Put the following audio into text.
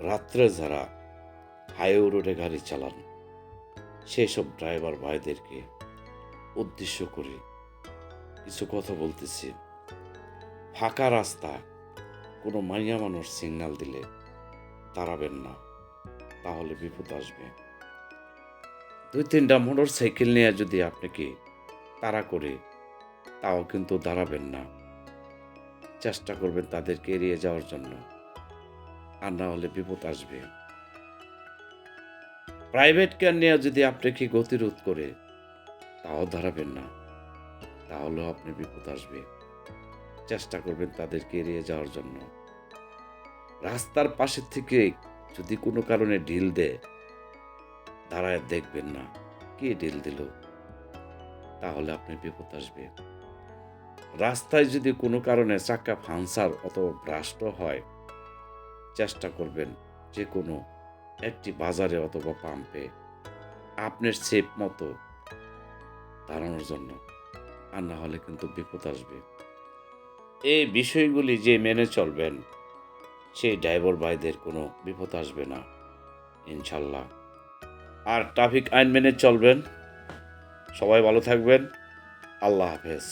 রাত্রে যারা হাইওয়ে রোডে গাড়ি চালান, সেসব ড্রাইভার ভাইদেরকে উদ্দেশ্য করে কিছু কথা বলতেছি। ফাঁকা রাস্তা, কোনো মাইয়া মানুষ সিগন্যাল দিলে দাঁড়াবেন না, তাহলে বিপদ আসবে। দুই তিনটা মোটর সাইকেল নিয়ে যদি আপনাকে তাড়া করে, তাও কিন্তু দাঁড়াবেন না। চেষ্টা করবেন তাদেরকে এড়িয়ে যাওয়ার জন্য। আর না হলে বিপদ আসবে। প্রাইভেট কার নিয়ে যদি আপনাকে গতিরোধ করে, তাও দাঁড়াবেন না। তাহলেও আপনি বিপদ আসবে। চেষ্টা করবেন তাদেরকে এড়িয়ে যাওয়ার জন্য। রাস্তার পাশে থেকে যদি কোনো কারণে ঢিল দেয়, দাঁড়ায় দেখবেন না। কে ঢিল দিল? তাহলে আপনি বিপদ আসবে। রাস্তায় যদি কোনো কারণে চাক্কা ফাংসার অথবা ভ্রাষ্ট হয় চেষ্টা করবেন যে কোনো একটি বাজারে অথবা পাম্পে আপনার সেফ মতো দাঁড়ানোর জন্য। আর না হলে কিন্তু বিপদ আসবে। এই বিষয়গুলি যে মেনে চলবেন, সেই ড্রাইভার ভাইদের কোনো বিপদ আসবে না, ইনশাল্লাহ। আর ট্রাফিক আইন মেনে চলবেন। সবাই ভালো থাকবেন। আল্লাহ হাফেজ।